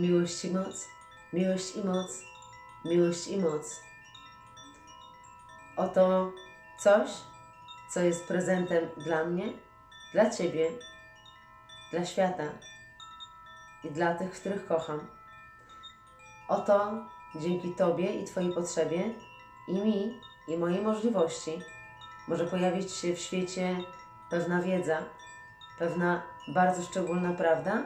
Miłość i moc, miłość i moc, miłość i moc. Oto coś, co jest prezentem dla mnie, dla Ciebie, dla świata i dla tych, których kocham. Oto dzięki Tobie i Twojej potrzebie i mi i mojej możliwości może pojawić się w świecie pewna wiedza, pewna bardzo szczególna prawda,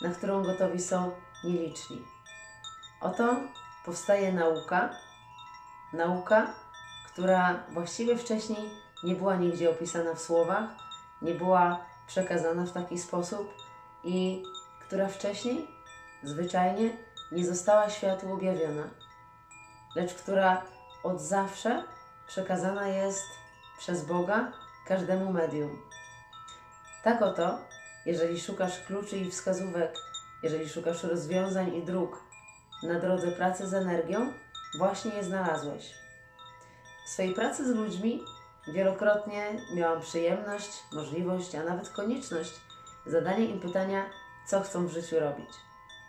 na którą gotowi są nieliczni. Oto powstaje nauka, nauka, która właściwie wcześniej nie była nigdzie opisana w słowach, nie była przekazana w taki sposób i która wcześniej zwyczajnie nie została światu objawiona, lecz która od zawsze przekazana jest przez Boga każdemu medium. Tak oto, jeżeli szukasz kluczy i wskazówek, jeżeli szukasz rozwiązań i dróg na drodze pracy z energią, właśnie je znalazłeś. W swojej pracy z ludźmi wielokrotnie miałam przyjemność, możliwość, a nawet konieczność zadania im pytania, co chcą w życiu robić.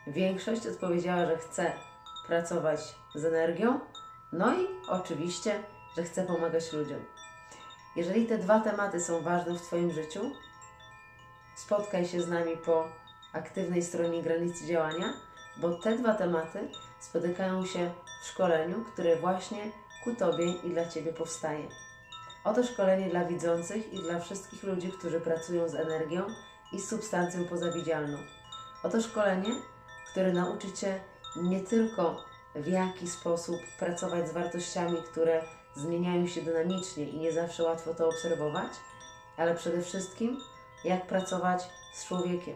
Większość odpowiedziała, że chce pracować z energią, no i oczywiście, że chce pomagać ludziom. Jeżeli te dwa tematy są ważne w Twoim życiu, spotkaj się z nami po aktywnej stronie granicy działania, bo te dwa tematy spotykają się w szkoleniu, które właśnie ku Tobie i dla Ciebie powstaje. Oto szkolenie dla widzących i dla wszystkich ludzi, którzy pracują z energią i substancją pozawidzialną. Oto szkolenie, które nauczy Cię nie tylko w jaki sposób pracować z wartościami, które zmieniają się dynamicznie i nie zawsze łatwo to obserwować, ale przede wszystkim jak pracować z człowiekiem,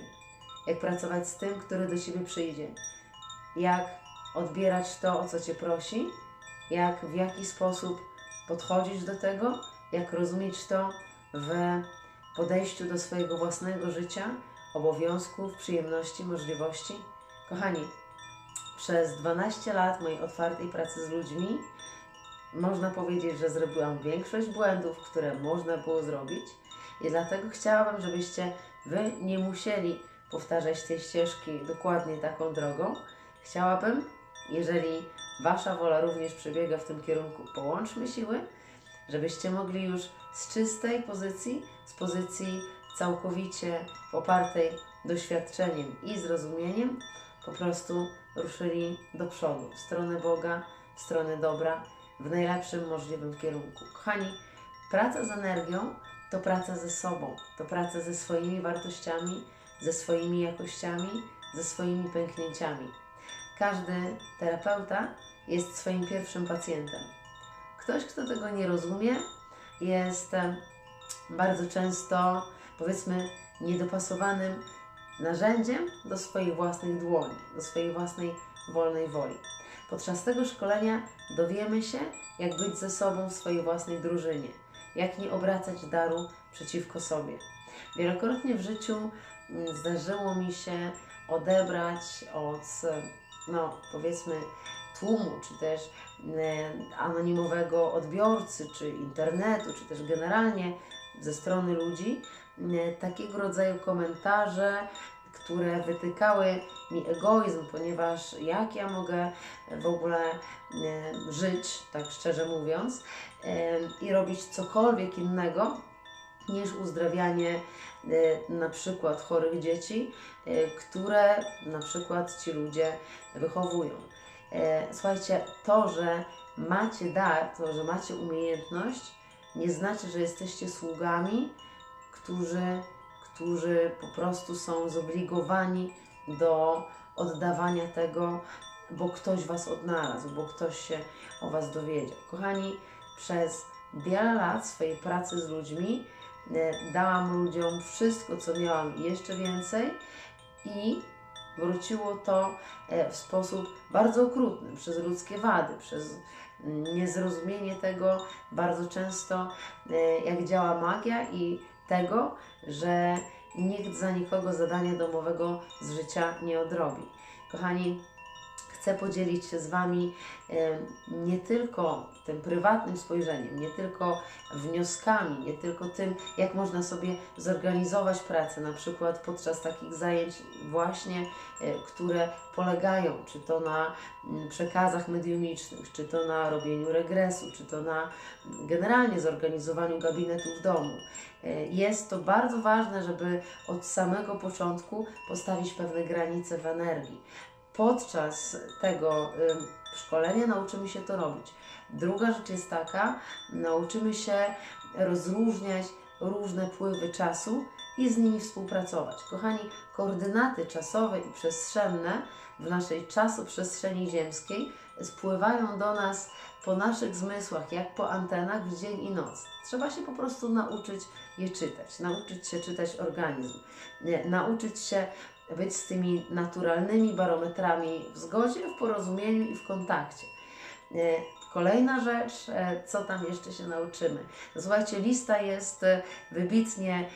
jak pracować z tym, który do Ciebie przyjdzie, jak odbierać to, o co Cię prosi, jak w jaki sposób podchodzić do tego, jak rozumieć to w podejściu do swojego własnego życia, obowiązków, przyjemności, możliwości. Kochani, przez 12 lat mojej otwartej pracy z ludźmi można powiedzieć, że zrobiłam większość błędów, które można było zrobić i dlatego chciałabym, żebyście Wy nie musieli powtarzać tej ścieżki dokładnie taką drogą. Chciałabym, jeżeli Wasza wola również przebiega w tym kierunku, połączmy siły, żebyście mogli już z czystej pozycji, z pozycji całkowicie popartej doświadczeniem i zrozumieniem, po prostu ruszyli do przodu, w stronę Boga, w stronę dobra, w najlepszym możliwym kierunku. Kochani, praca z energią to praca ze sobą, to praca ze swoimi wartościami, ze swoimi jakościami, ze swoimi pęknięciami. Każdy terapeuta jest swoim pierwszym pacjentem. Ktoś, kto tego nie rozumie, jest bardzo często, powiedzmy, niedopasowanym narzędziem do swoich własnych dłoni, do swojej własnej wolnej woli. Podczas tego szkolenia dowiemy się, jak być ze sobą w swojej własnej drużynie, jak nie obracać daru przeciwko sobie. Wielokrotnie w życiu mm, zdarzyło mi się odebrać od, no powiedzmy, tłumu, czy też e, anonimowego odbiorcy, czy internetu, czy też generalnie ze strony ludzi, e, takiego rodzaju komentarze, które wytykały mi egoizm, ponieważ jak ja mogę w ogóle żyć, tak szczerze mówiąc, i robić cokolwiek innego niż uzdrawianie e, na przykład chorych dzieci, e, które na przykład ci ludzie wychowują. E, Słuchajcie, to, że macie dar, to, że macie umiejętność, nie znaczy, że jesteście sługami, którzy, którzy po prostu są zobligowani do oddawania tego, bo ktoś Was odnalazł, bo ktoś się o Was dowiedział. Kochani, przez wiele lat swojej pracy z ludźmi e, dałam ludziom wszystko, co miałam i jeszcze więcej i wróciło to e, w sposób bardzo okrutny, przez ludzkie wady, przez niezrozumienie tego bardzo często, e, jak działa magia i tego, że nikt za nikogo zadania domowego z życia nie odrobi. Kochani, chcę podzielić się z Wami nie tylko tym prywatnym spojrzeniem, nie tylko wnioskami, nie tylko tym, jak można sobie zorganizować pracę, na przykład podczas takich zajęć właśnie, e, które polegają czy to na przekazach mediumicznych, czy to na robieniu regresu, czy to na generalnie zorganizowaniu gabinetu w domu. E, Jest to bardzo ważne, żeby od samego początku postawić pewne granice w energii. Podczas tego szkolenia nauczymy się to robić. Druga rzecz jest taka, nauczymy się rozróżniać różne pływy czasu i z nimi współpracować. Kochani, koordynaty czasowe i przestrzenne w naszej czasoprzestrzeni ziemskiej spływają do nas po naszych zmysłach, jak po antenach w dzień i noc. Trzeba się po prostu nauczyć je czytać, nauczyć się czytać organizm, nauczyć się być z tymi naturalnymi barometrami w zgodzie, w porozumieniu i w kontakcie. E, Kolejna rzecz, e, co tam jeszcze się nauczymy. Słuchajcie, lista jest e, wybitnie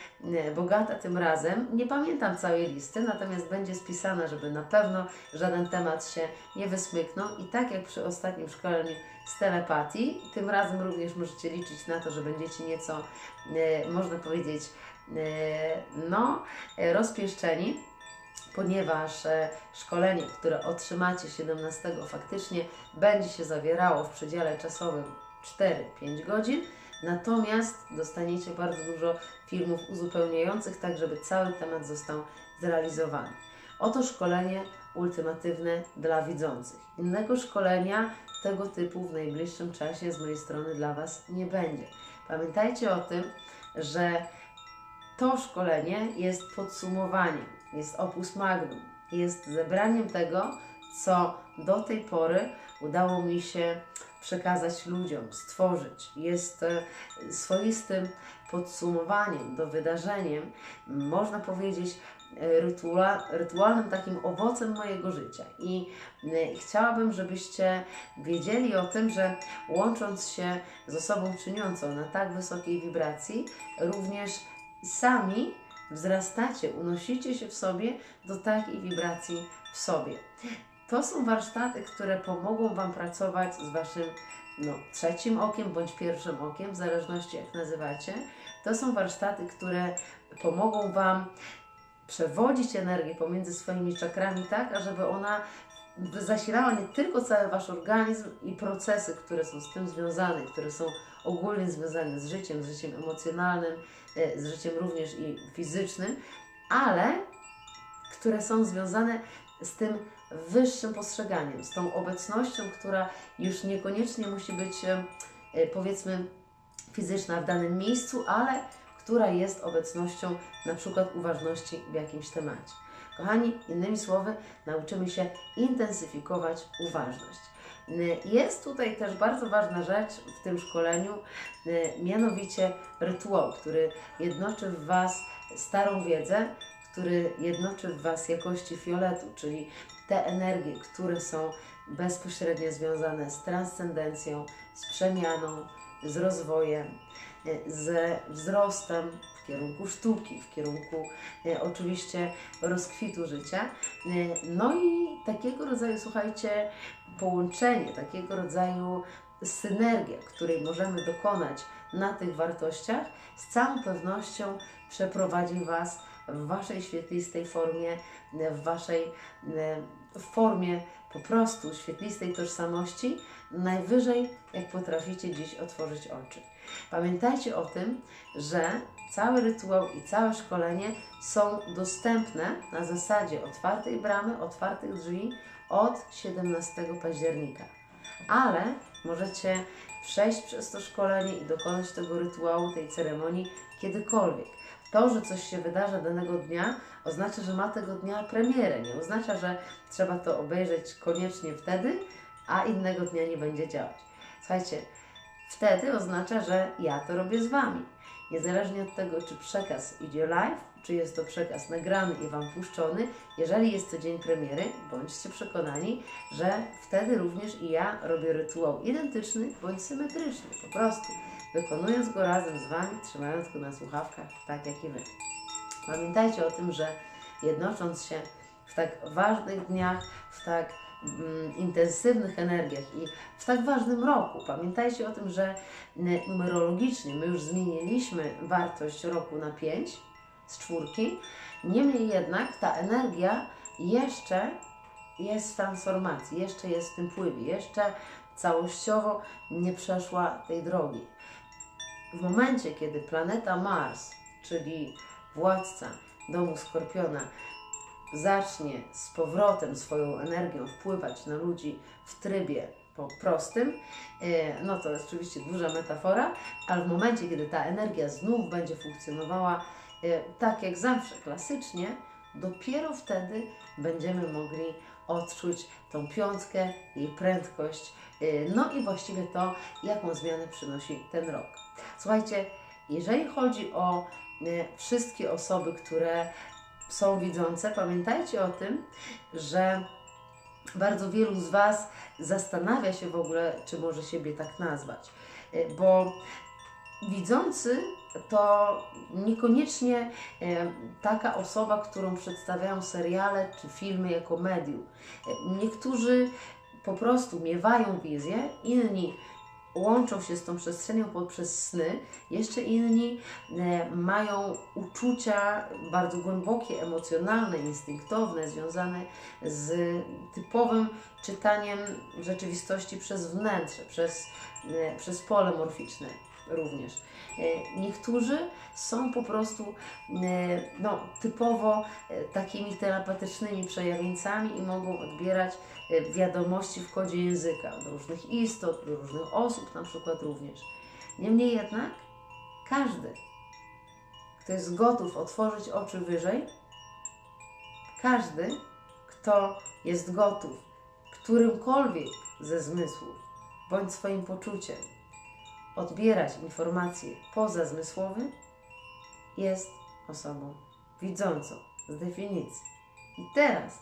bogata tym razem. Nie pamiętam całej listy, natomiast będzie spisana, żeby na pewno żaden temat się nie wysmyknął. I tak jak przy ostatnim szkoleniu z telepatii, tym razem również możecie liczyć na to, że będziecie nieco, można powiedzieć, no, rozpieszczeni ponieważ e, szkolenie, które otrzymacie 17 faktycznie będzie się zawierało w przedziale czasowym 4-5 godzin, natomiast dostaniecie bardzo dużo filmów uzupełniających, tak żeby cały temat został zrealizowany. Oto szkolenie ultimatywne dla widzących. Innego szkolenia tego typu w najbliższym czasie z mojej strony dla Was nie będzie. Pamiętajcie o tym, że to szkolenie jest podsumowaniem, jest opus magnum, jest zebraniem tego, co do tej pory udało mi się przekazać ludziom, stworzyć. Jest e, swoistym podsumowaniem do wydarzeniem, można powiedzieć, e, rytua, rytualnym takim owocem mojego życia. I e, chciałabym, żebyście wiedzieli o tym, że łącząc się z osobą czyniącą na tak wysokiej wibracji, również sami wzrastacie, unosicie się w sobie do takiej wibracji w sobie. To są warsztaty, które pomogą Wam pracować z Waszym no, trzecim okiem bądź pierwszym okiem, w zależności jak nazywacie. To są warsztaty, które pomogą Wam przewodzić energię pomiędzy swoimi czakrami tak, ażeby ona zasilała nie tylko cały Wasz organizm i procesy, które są z tym związane, które są ogólnie związane z życiem, z życiem emocjonalnym, e, z życiem również i fizycznym, ale które są związane z tym wyższym postrzeganiem, z tą obecnością, która już niekoniecznie musi być, e, e, powiedzmy, fizyczna w danym miejscu, ale która jest obecnością na przykład uważności w jakimś temacie. Kochani, innymi słowy, nauczymy się intensyfikować uważność. Y, Jest tutaj też bardzo ważna rzecz w tym szkoleniu, y, mianowicie rytuał, który jednoczy w Was starą wiedzę, który jednoczy w Was jakości fioletu, czyli te energie, które są bezpośrednio związane z transcendencją, z przemianą, z rozwojem, y, ze wzrostem kierunku sztuki, w kierunku e, oczywiście rozkwitu życia. E, No i takiego rodzaju, słuchajcie, połączenie, takiego rodzaju synergia, której możemy dokonać na tych wartościach, z całą pewnością przeprowadzi Was w Waszej świetlistej formie, w Waszej e, formie po prostu świetlistej tożsamości, najwyżej jak potraficie dziś otworzyć oczy. Pamiętajcie o tym, że cały rytuał i całe szkolenie są dostępne na zasadzie otwartej bramy, otwartych drzwi od 17 października. Ale możecie przejść przez to szkolenie i dokonać tego rytuału, tej ceremonii kiedykolwiek. To, że coś się wydarza danego dnia, oznacza, że ma tego dnia premierę. Nie oznacza, że trzeba to obejrzeć koniecznie wtedy, a innego dnia nie będzie działać. Słuchajcie, wtedy oznacza, że ja to robię z Wami. Niezależnie od tego, czy przekaz idzie live, czy jest to przekaz nagrany i Wam puszczony, jeżeli jest to dzień premiery, bądźcie przekonani, że wtedy również i ja robię rytuał identyczny bądź symetryczny, po prostu wykonując go razem z Wami, trzymając go na słuchawkach, tak jak i Wy. Pamiętajcie o tym, że jednocząc się w tak ważnych dniach, w tak intensywnych energiach i w tak ważnym roku. Pamiętajcie o tym, że n- numerologicznie my już zmieniliśmy wartość roku na 5 z czwórki. Niemniej jednak ta energia jeszcze jest w transformacji, jeszcze jest w tym pływie, jeszcze całościowo nie przeszła tej drogi. W momencie, kiedy planeta Mars, czyli władca domu Skorpiona, zacznie z powrotem swoją energią wpływać na ludzi w trybie prostym, e, no to jest oczywiście duża metafora, ale w momencie, kiedy ta energia znów będzie funkcjonowała e, tak jak zawsze, klasycznie, dopiero wtedy będziemy mogli odczuć tą piątkę, jej prędkość, e, no i właściwie to, jaką zmianę przynosi ten rok. Słuchajcie, jeżeli chodzi o wszystkie osoby, które są widzące, pamiętajcie o tym, że bardzo wielu z Was zastanawia się w ogóle, czy może siebie tak nazwać, E, bo widzący to niekoniecznie e, taka osoba, którą przedstawiają seriale czy filmy jako medium. E, Niektórzy po prostu miewają wizję, inni łączą się z tą przestrzenią poprzez sny, jeszcze inni e, mają uczucia bardzo głębokie, emocjonalne, instynktowne, związane z typowym czytaniem rzeczywistości przez wnętrze, przez, e, przez pole morficzne również. E, Niektórzy są po prostu no, typowo takimi telepatycznymi przejawieńcami i mogą odbierać wiadomości w kodzie języka od różnych istot, do różnych osób na przykład również. Niemniej jednak każdy, kto jest gotów otworzyć oczy wyżej, każdy, kto jest gotów którymkolwiek ze zmysłów bądź swoim poczuciem odbierać informacje pozazmysłowe, jest osobą widzącą z definicji. I teraz,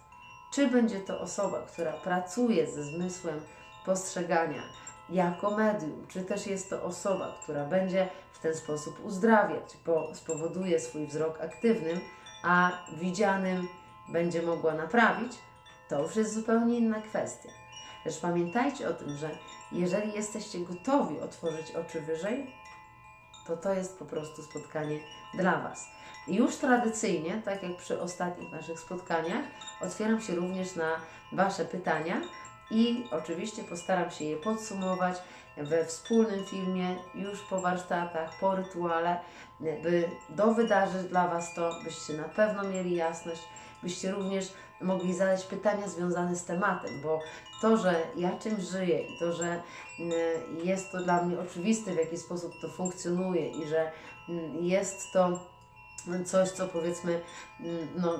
czy będzie to osoba, która pracuje ze zmysłem postrzegania jako medium, czy też jest to osoba, która będzie w ten sposób uzdrawiać, bo spowoduje swój wzrok aktywnym, a widzianym będzie mogła naprawić, to już jest zupełnie inna kwestia. Lecz pamiętajcie o tym, że jeżeli jesteście gotowi otworzyć oczy wyżej, to to jest po prostu spotkanie dla Was. Już tradycyjnie, tak jak przy ostatnich naszych spotkaniach, otwieram się również na Wasze pytania i oczywiście postaram się je podsumować we wspólnym filmie, już po warsztatach, po rytuale, by dowydarzyć dla Was to, byście na pewno mieli jasność, byście również mogli zadać pytania związane z tematem, bo to, że ja czymś żyję i to, że mm, jest to dla mnie oczywiste, w jaki sposób to funkcjonuje i że mm, jest to coś, co powiedzmy, mm, no,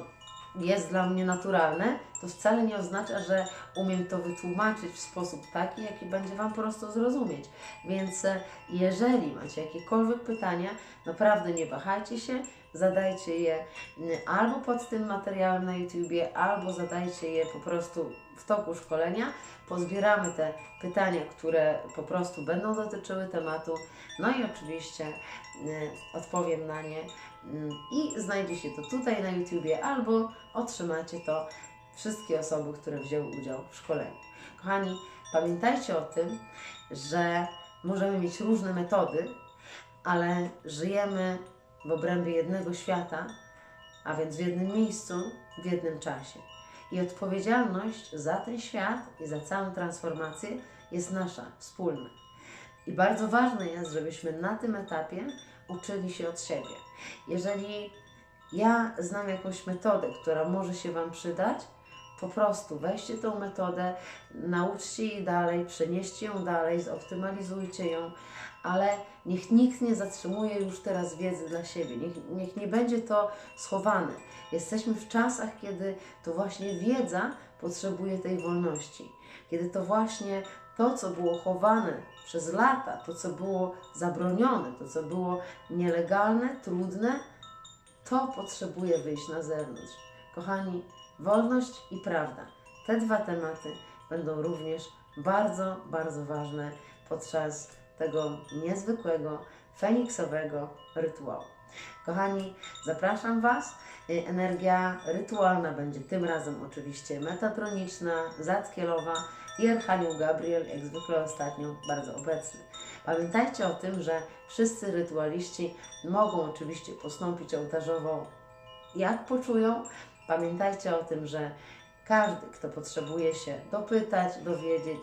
jest dla mnie naturalne, to wcale nie oznacza, że umiem to wytłumaczyć w sposób taki, jaki będzie Wam po prostu zrozumieć. Więc e, jeżeli macie jakiekolwiek pytania, naprawdę nie wahajcie się, zadajcie je mm, albo pod tym materiałem na YouTubie, albo zadajcie je po prostu w toku szkolenia. Pozbieramy te pytania, które po prostu będą dotyczyły tematu, no i oczywiście y, odpowiem na nie Mm, i znajdzie się to tutaj na YouTubie, albo otrzymacie to wszystkie osoby, które wzięły udział w szkoleniu. Kochani, pamiętajcie o tym, że możemy mieć różne metody, ale żyjemy w obrębie jednego świata, a więc w jednym miejscu, w jednym czasie. I odpowiedzialność za ten świat i za całą transformację jest nasza, wspólna. I bardzo ważne jest, żebyśmy na tym etapie uczyli się od siebie. Jeżeli ja znam jakąś metodę, która może się Wam przydać, po prostu weźcie tą metodę, nauczcie jej dalej, przenieście ją dalej, zoptymalizujcie ją, ale niech nikt nie zatrzymuje już teraz wiedzy dla siebie, niech, niech nie będzie to schowane. Jesteśmy w czasach, kiedy to właśnie wiedza potrzebuje tej wolności, kiedy to właśnie to, co było chowane przez lata, to, co było zabronione, to, co było nielegalne, trudne, to potrzebuje wyjść na zewnątrz. Kochani, wolność i prawda. Te dwa tematy będą również bardzo, bardzo ważne podczas tego niezwykłego, feniksowego rytuału. Kochani, zapraszam Was. Y, Energia rytualna będzie tym razem oczywiście metatroniczna, zatkielowa i Archanioł Gabriel, jak zwykle ostatnio, bardzo obecny. Pamiętajcie o tym, że wszyscy rytualiści mogą oczywiście postąpić ołtarzowo jak poczują. Pamiętajcie o tym, że każdy, kto potrzebuje się dopytać, dowiedzieć,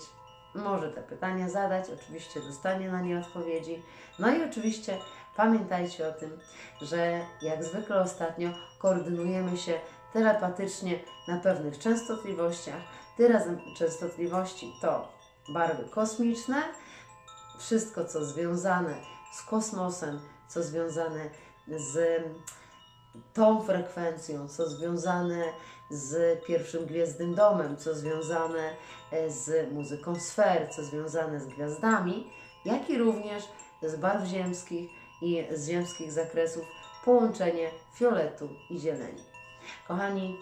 może te pytania zadać, oczywiście dostanie na nie odpowiedzi. No i oczywiście pamiętajcie o tym, że jak zwykle ostatnio koordynujemy się telepatycznie na pewnych częstotliwościach. Te razem częstotliwości to barwy kosmiczne, wszystko co związane z kosmosem, co związane z tą frekwencją, co związane z pierwszym gwiezdnym domem, co związane e, z muzyką sfer, co związane z gwiazdami, jak i również z barw ziemskich i z ziemskich zakresów połączenie fioletu i zieleni. Kochani,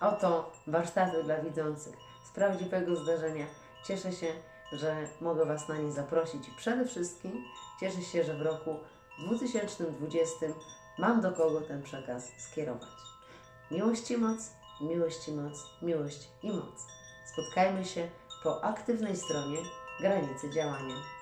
oto warsztaty dla widzących z prawdziwego zdarzenia. Cieszę się, że mogę Was na nie zaprosić i przede wszystkim cieszę się, że w roku 2020 mam do kogo ten przekaz skierować. Miłość i moc, miłość i moc, miłość i moc. Spotkajmy się po aktywnej stronie granicy działania.